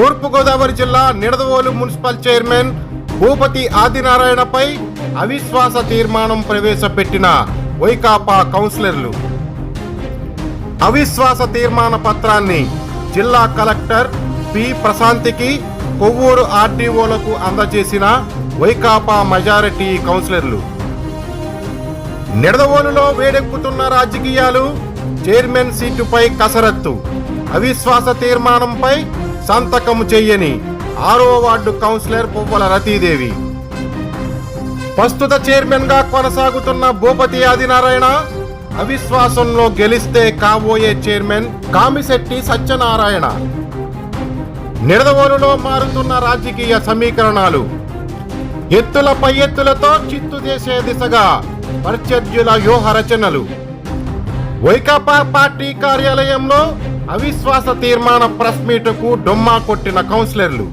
తూర్పుగోదావరి జిల్లా Nidadavolu municipal chairman Bhupathi ఆదినారాయణపై అవిశ్వాస తీర్మానం ప్రవేశపెట్టిన వైకాపా కౌన్సిలర్లు. అవిశ్వాస తీర్మాన పత్రాన్ని జిల్లా కలెక్టర్ పి. ప్రశాంతికి కొవ్వూరు ఆర్డీఓలకు అందజేసిన వైకాపా మెజారిటీ కౌన్సిలర్లు. నిడదవోలులో వేడెక్కుతున్న రాజకీయాలు చైర్మన్ సీటుపై కసరత్తు. అవిశ్వాస తీర్మానంపై సంతకం చెయ్యని ఆరో వార్డు కౌన్సిలర్ పువ్వల రతీదేవి. ప్రస్తుత చైర్మన్గా కొనసాగుతున్న భూపతి ఆదినారాయణ అవిశ్వాసంలో గెలిస్తే కాబోయే చైర్మన్ కామిశెట్టి సత్యనారాయణ. నిడదవోలులో మారుతున్న రాజకీయ సమీకరణాలు. ఎత్తుల పై ఎత్తులతో చిత్తు చేసే దిశగా ప్రత్యర్థుల వ్యూహ రచనలు. వైకాపా పార్టీ కార్యాలయంలో అవిశ్వాస తీర్మాన ప్రెస్ మీటుకు డొమ్మా కొట్టిన కౌన్సిలర్లు.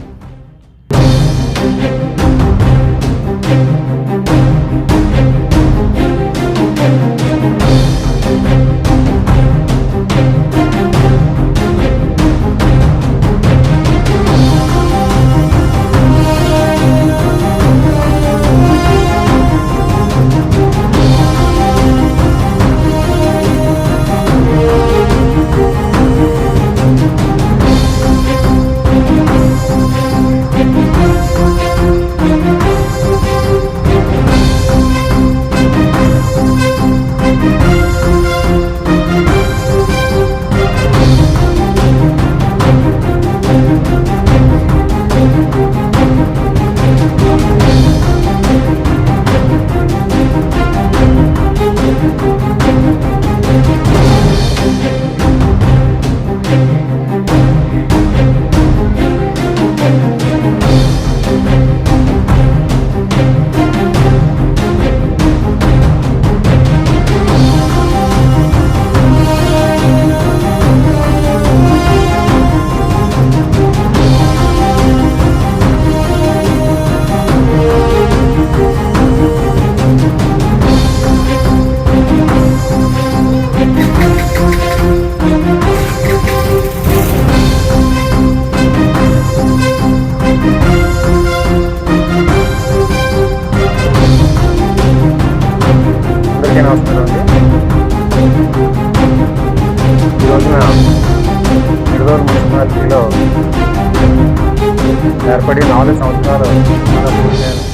నాలుగు సంవత్సరాలు పూర్తయిన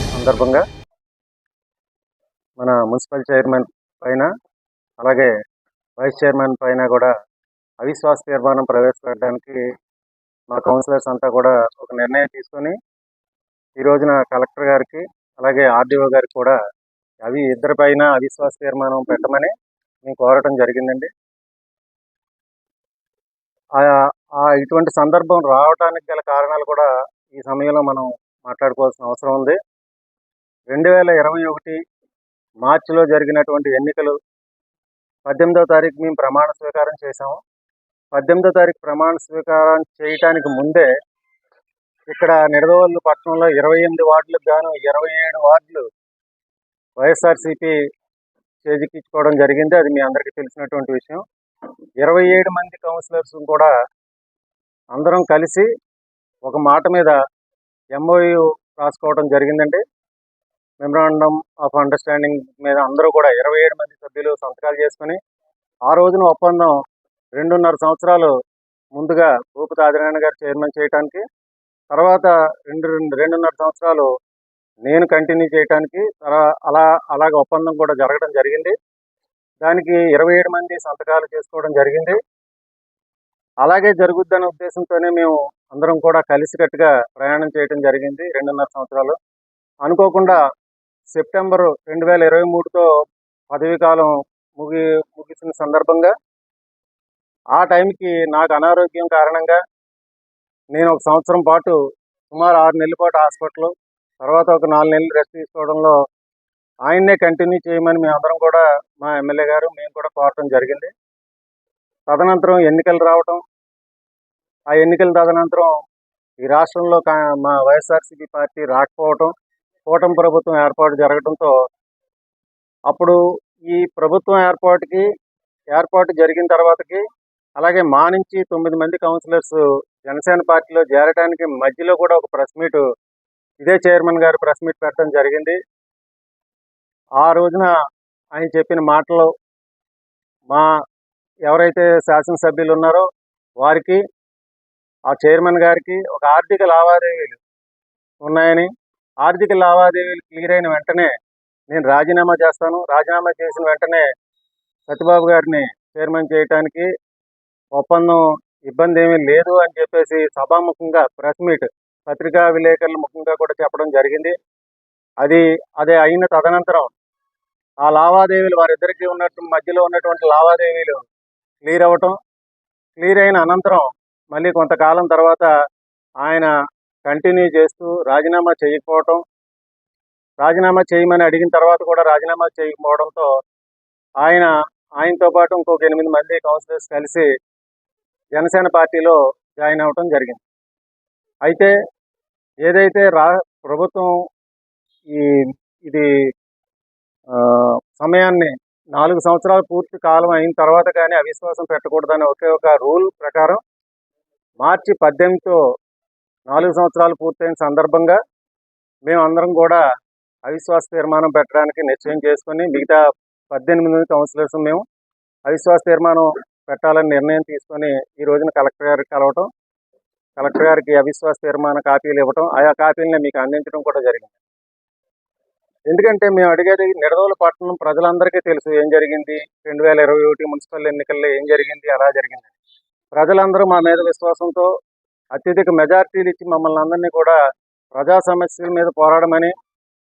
సందర్భంగా మన మున్సిపల్ చైర్మన్ పైన అలాగే వైస్ చైర్మన్ పైన కూడా అవిశ్వాస తీర్మానం ప్రవేశపెట్టడానికి మా కౌన్సిలర్స్ అంతా కూడా ఒక నిర్ణయం తీసుకొని ఈ రోజున కలెక్టర్ గారికి అలాగే ఆర్డీఓ గారికి కూడా అవి ఇద్దరి పైన అవిశ్వాస తీర్మానం పెట్టమని మేము కోరటం జరిగిందండి. ఆ ఇటువంటి సందర్భం రావడానికి గల కారణాలు కూడా ఈ సమయంలో మనం మాట్లాడుకోవాల్సిన అవసరం ఉంది. రెండు వేల ఇరవై ఒకటి మార్చిలో జరిగినటువంటి ఎన్నికలు పద్దెనిమిదో తారీఖు మేము ప్రమాణ స్వీకారం చేశాము. పద్దెనిమిదో తారీఖు ప్రమాణ స్వీకారం చేయటానికి ముందే ఇక్కడ నిడదవల్లు పట్టణంలో ఇరవై ఎనిమిది వార్డులకు గాను ఇరవై ఏడు వార్డులు వైఎస్ఆర్సీపీ చేజిక్కించుకోవడం జరిగింది. అది మీ అందరికీ తెలిసినటువంటి విషయం. ఇరవై ఏడు మంది కౌన్సిలర్స్ కూడా అందరం కలిసి ఒక మాట మీద ఎంఓయు రాసుకోవడం జరిగిందండి. మెమరాండం ఆఫ్ అండర్స్టాండింగ్ మీద అందరూ కూడా ఇరవై ఏడు మంది సభ్యులు సంతకాలు చేసుకుని ఆ రోజున ఒప్పందం రెండున్నర సంవత్సరాలు ముందుగా భూపతి ఆదినారాయణ గారు చైర్మన్ చేయడానికి తర్వాత రెండు రెండు రెండున్నర సంవత్సరాలు నేను కంటిన్యూ చేయడానికి అలా అలాగే ఒప్పందం కూడా జరగడం జరిగింది. దానికి ఇరవై ఏడు మంది సంతకాలు చేసుకోవడం జరిగింది. అలాగే జరుగుద్దనే ఉద్దేశంతోనే మేము అందరం కూడా కలిసికట్టుగా ప్రయాణం చేయడం జరిగింది రెండున్నర సంవత్సరాలు. అనుకోకుండా సెప్టెంబర్ రెండు వేల ఇరవై మూడుతో పదవీ కాలం ముగి ముగిసిన సందర్భంగా ఆ టైంకి నాకు అనారోగ్యం కారణంగా నేను ఒక సంవత్సరం పాటు సుమారు ఆరు నెలల పాటు హాస్పిటల్ తర్వాత ఒక నాలుగు నెలలు రెస్ట్ తీసుకోవడంలో ఆయన్నే కంటిన్యూ చేయమని మేమందరం కూడా మా ఎమ్మెల్యే గారు మేము కూడా కోరటం జరిగింది. తదనంతరం ఎన్నికలు రావటం ఆ ఎన్నికల తదనంతరం ఈ రాష్ట్రంలో మా వైఎస్ఆర్సీపీ పార్టీ రాకపోవటం కూటమి ప్రభుత్వం ఏర్పాటు జరగడంతో అప్పుడు ఈ ప్రభుత్వం ఏర్పాటుకి ఏర్పాటు జరిగిన తర్వాతకి అలాగే మా నుంచి తొమ్మిది మంది కౌన్సిలర్స్ జనసేన పార్టీలో చేరడానికి మధ్యలో కూడా ఒక ప్రెస్ మీట్ ఇదే చైర్మన్ గారు ప్రెస్ మీట్ పెట్టడం జరిగింది. ఆ రోజున ఆయన చెప్పిన మాటలు మా ఎవరైతే శాసనసభ్యులు ఉన్నారో వారికి ఆ చైర్మన్ గారికి ఒక ఆర్థిక లావాదేవీలు ఉన్నాయని ఆర్థిక లావాదేవీలు క్లియర్ అయిన వెంటనే నేను రాజీనామా చేస్తాను. రాజీనామా చేసిన వెంటనే సత్యబాబు గారిని చైర్మన్ చేయడానికి ఒప్పందం ఇబ్బంది ఏమీ లేదు అని చెప్పేసి సభాముఖంగా ప్రెస్ మీట్ పత్రికా విలేకరుల ముఖంగా కూడా చెప్పడం జరిగింది. అది అదే అయిన తదనంతరం ఆ లావాదేవీలు వారిద్దరికీ ఉన్నట్టు మధ్యలో ఉన్నటువంటి లావాదేవీలు క్లియర్ అవ్వటం క్లియర్ అయిన అనంతరం మళ్ళీ కొంతకాలం తర్వాత ఆయన కంటిన్యూ చేస్తూ రాజీనామా చేయకపోవటం రాజీనామా చేయమని అడిగిన తర్వాత కూడా రాజీనామా చేయకపోవడంతో ఆయన ఆయనతో పాటు ఇంకొక ఎనిమిది మంది కౌన్సిలర్స్ కలిసి జనసేన పార్టీలో జాయిన్ అవ్వటం జరిగింది. అయితే ఏదైతే రా ప్రభుత్వం ఈ ఇది సమయాన్ని నాలుగు సంవత్సరాలు పూర్తి కాలం అయిన తర్వాత కానీ అవిశ్వాసం పెట్టకూడదనే ఒకే ఒక రూల్ ప్రకారం మార్చి పద్దెనిమిదితో నాలుగు సంవత్సరాలు పూర్తయిన సందర్భంగా మేము అందరం కూడా అవిశ్వాస తీర్మానం పెట్టడానికి నిశ్చయం చేసుకొని మిగతా పద్దెనిమిది మంది కౌన్సిలర్స్ మేము అవిశ్వాస తీర్మానం పెట్టాలని నిర్ణయం తీసుకొని ఈ రోజున కలెక్టర్ గారికి కలవటం కలెక్టర్ గారికి అవిశ్వాస తీర్మాన కాపీలు ఇవ్వటం ఆయా కాపీలని మీకు అందించడం కూడా జరిగింది. ఎందుకంటే మేము అడిగేది నిడదవోలు పట్టణం ప్రజలందరికీ తెలుసు ఏం జరిగింది రెండు వేల ఇరవై ఒకటి మున్సిపల్ ఎన్నికల్లో ఏం జరిగింది అలా జరిగింది ప్రజలందరూ మా మీద విశ్వాసంతో అత్యధిక మెజార్టీలు ఇచ్చి మమ్మల్ని అందరినీ కూడా ప్రజా సమస్యల మీద పోరాడమని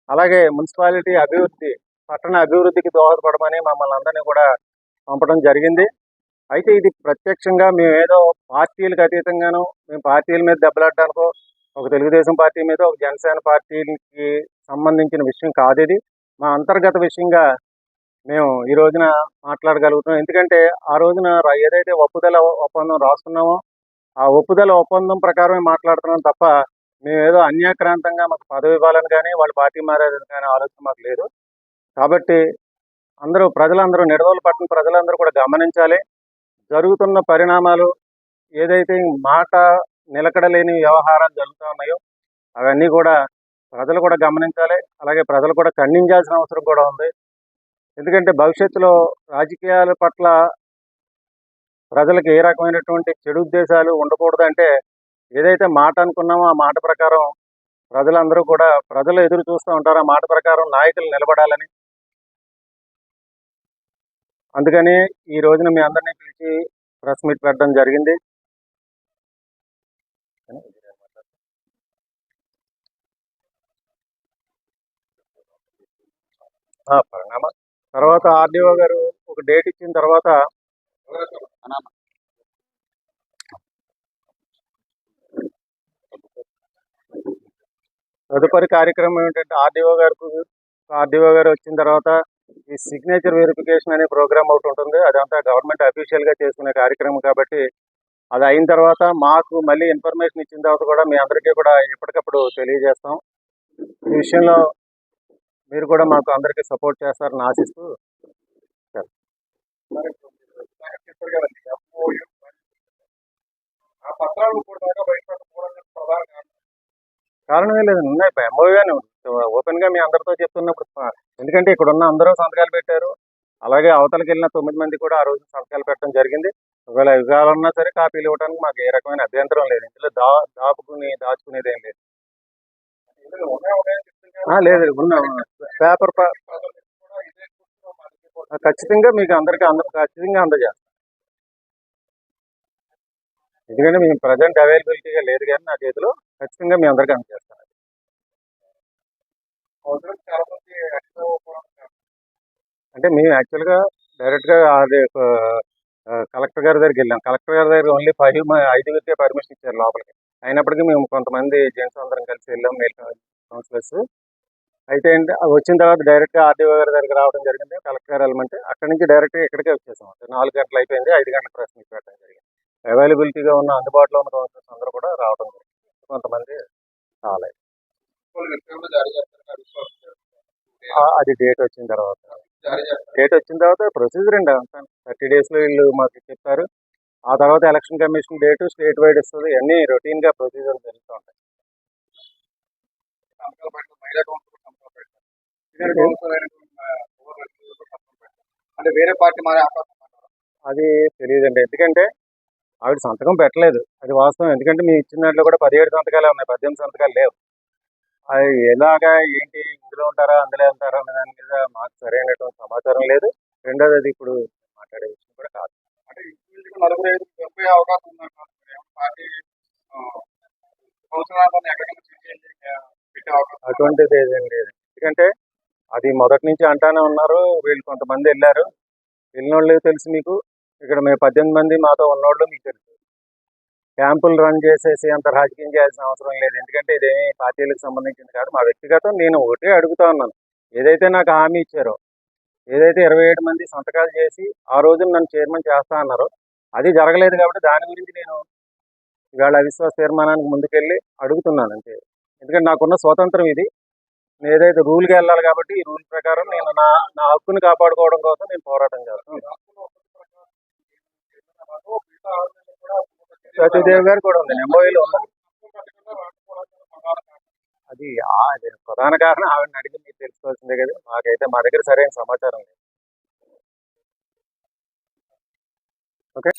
అలాగే మున్సిపాలిటీ అభివృద్ధి పట్టణ అభివృద్ధికి దోహదపడమని మమ్మల్ని అందరినీ కూడా పంపడం జరిగింది. అయితే ఇది ప్రత్యక్షంగా మేము ఏదో పార్టీలకు అతీతంగాను మేము పార్టీల మీద దెబ్బలాడడానికో ఒక తెలుగుదేశం పార్టీ మీద ఒక జనసేన పార్టీకి సంబంధించిన విషయం కాదు ఇది. మా అంతర్గత విషయంగా మేము ఈ రోజున మాట్లాడగలుగుతున్నాం. ఎందుకంటే ఆ రోజున ఏదైతే ఒప్పుదల ఒప్పందం రాసుకున్నామో ఆ ఒప్పుదల ఒప్పందం ప్రకారమే మాట్లాడుతున్నాం తప్ప మేము ఏదో అన్యాక్రాంతంగా మాకు పదవి ఇవ్వాలని కానీ వాళ్ళు పార్టీ మారేదని కానీ ఆలోచన మాకు లేదు. కాబట్టి అందరూ ప్రజలందరూ నిడదవోలు పట్టిన ప్రజలందరూ కూడా గమనించాలి. జరుగుతున్న పరిణామాలు ఏదైతే మాట నిలకడలేని వ్యవహారాలు జరుగుతూ ఉన్నాయో అవన్నీ కూడా ప్రజలు కూడా గమనించాలి. అలాగే ప్రజలు కూడా ఖండించాల్సిన అవసరం కూడా ఉంది. ఎందుకంటే భవిష్యత్తులో రాజకీయాల పట్ల ప్రజలకు ఏ రకమైనటువంటి చెడు ఉద్దేశాలు ఉండకూడదు అంటే ఏదైతే మాట అనుకున్నామో ఆ మాట ప్రకారం ప్రజలందరూ కూడా ప్రజలు ఎదురు చూస్తూ ఉంటారు. ఆ మాట ప్రకారం నాయకులు నిలబడాలని. అందుకని ఈ రోజున మీ అందరినీ పిలిచి ప్రెస్ మీట్ పెట్టడం జరిగింది. ఆ, పరిణామా. తర్వాత ఆర్డీఓ గారు ఒక డేట్ ఇచ్చిన తర్వాత తదుపరి కార్యక్రమం ఏంటంటే ఆర్డీఓ గారు ఆర్డీఓ గారు వచ్చిన తర్వాత ఈ సిగ్నేచర్ వెరిఫికేషన్ అనే ప్రోగ్రామ్ ఒకటి ఉంటుంది. అదంతా గవర్నమెంట్ అఫీషియల్గా చేసుకునే కార్యక్రమం కాబట్టి అది అయిన తర్వాత మాకు మళ్ళీ ఇన్ఫర్మేషన్ ఇచ్చిన తర్వాత కూడా మీ అందరికీ కూడా ఎప్పటికప్పుడు తెలియజేస్తాం. ఈ విషయంలో మీరు కూడా మాకు అందరికీ సపోర్ట్ చేస్తారని ఆశిస్తూ కారణమే లేదు ఉన్నాయి ఎంఓగానే ఓపెన్గా మీ అందరితో చెప్తున్నప్పుడు ఎందుకంటే ఇక్కడ ఉన్న అందరూ సంతకాలు పెట్టారు. అలాగే అవతలకి వెళ్ళిన తొమ్మిది మంది కూడా ఆ రోజు సంతకాలు పెట్టడం జరిగింది. ఒకవేళ ఇవ్వాలన్నా సరే కాపీలు ఇవ్వడానికి మాకు ఏ రకమైన అభ్యంతరం లేదు. ఇందులో దా దాపుకుని దాచుకునేది ఏం లేదు. లేదు ఉన్న పేపర్ ఖచ్చితంగా మీకు అందరికీ అంద ఖచ్చితంగా అందజేస్తాం. ఎందుకంటే మేము ప్రజెంట్ అవైలబిలిటీగా లేదు కానీ నా చేతిలో ఖచ్చితంగా మీ అందరికీ అందజేస్తాను అంటే మేము యాక్చువల్గా డైరెక్ట్గా అది కలెక్టర్ గారి దగ్గరికి వెళ్ళాం. కలెక్టర్ గారి దగ్గర ఓన్లీ ఫైవ్ ఐదుగురికే పర్మిషన్ ఇచ్చారు లోపలికి. అయినప్పటికీ మేము కొంతమంది జెంట్స్ అందరం కలిసి వెళ్ళాం మేల్ కౌన్సిలర్స్ అయితే వచ్చిన తర్వాత డైరెక్ట్గా ఆర్డీఓ గారి దగ్గరికి రావడం జరిగింది. కలెక్టర్ గారు వెళ్ళమంటే అక్కడి నుంచి డైరెక్ట్గా ఇక్కడికే వచ్చేసాం. అంటే నాలుగు గంటలు అయిపోయింది ఐదు గంటల ప్రశ్న పెట్టడం జరిగింది. అవైలబిలిటీగా ఉన్న అందుబాటులో ఉన్న కౌన్సిలర్స్ అందరూ కూడా రావడం జరిగింది. కొంతమంది రాలేదు. అది డేట్ వచ్చిన తర్వాత. డేట్ వచ్చిన తర్వాత ప్రొసీజర్ అండి థర్టీ డేస్లో వీళ్ళు మాకు చెప్పారు ఆ తర్వాత election commission date state wide ఇస్తుంది. అన్నీ రొటీన్గా ప్రొసీజర్ జరుగుతూ ఉంటాయి. అంటే వేరే పార్టీ మారే? అది తెలియదండి. ఎందుకంటే ఆవిడ సంతకం పెట్టలేదు. అది వాస్తవం. ఎందుకంటే మీ ఇచ్చిన దాంట్లో కూడా పదిహేడు సంతకాలే ఉన్నాయి. పద్దెనిమిది సంతకాలు లేవు. అది ఎలాగా ఏంటి ఇందులో ఉంటారా అందులో ఉంటారా అనే దాని మీద మాకు సరైనటువంటి సమాచారం లేదు. రెండోది అది ఇప్పుడు మాట్లాడే విషయం కూడా కాదు. అవకాశం ఉందంటారు మరి ఏమన్నా పార్టీ ఆ, సంవత్సరాలను ఎక్కడికైనా చేంజ్ పెట్టే అవకాశం అటువంటిది ఏదేం లేదు. ఎందుకంటే అది మొదటి నుంచి అంటానే ఉన్నారు. వీళ్ళు కొంతమంది వెళ్ళారు. వెళ్ళిన వాళ్ళు తెలుసు మీకు. ఇక్కడ మేము పద్దెనిమిది మంది మాతో ఉన్నోళ్ళు మీకు తెలుసు. క్యాంపులు రన్ చేసేసి అంత రాజకీయం చేయాల్సిన అవసరం లేదు. ఎందుకంటే ఇదేమి పార్టీలకు సంబంధించింది కాదు. మా వ్యక్తిగతం నేను ఒకటే అడుగుతా ఉన్నాను. ఏదైతే నాకు హామీ ఇచ్చారో ఏదైతే ఇరవై ఏడు మంది సంతకాలు చేసి ఆ రోజు నన్ను చైర్మన్ చేస్తా అన్నారో అది జరగలేదు కాబట్టి దాని గురించి నేను ఇవాళ అవిశ్వాస తీర్మానానికి ముందుకెళ్ళి అడుగుతున్నాను అంతే. ఎందుకంటే నాకున్న స్వాతంత్రం ఇది. నేను ఏదైతే రూల్కి వెళ్ళాలి కాబట్టి ఈ రూల్ ప్రకారం నేను నా నా హక్కుని కాపాడుకోవడం కోసం నేను పోరాటం చేస్తాను. సత్యదేవ్ గారు కూడా ఉంది ఎంఓఏలో ఉన్నది అది అది ప్రధాన కారణం ఆవిడని అడిగి మీరు తెలుసుకోవాల్సిందే కదా. మాకైతే మా దగ్గర సరైన సమాచారం లేదు. ఓకే?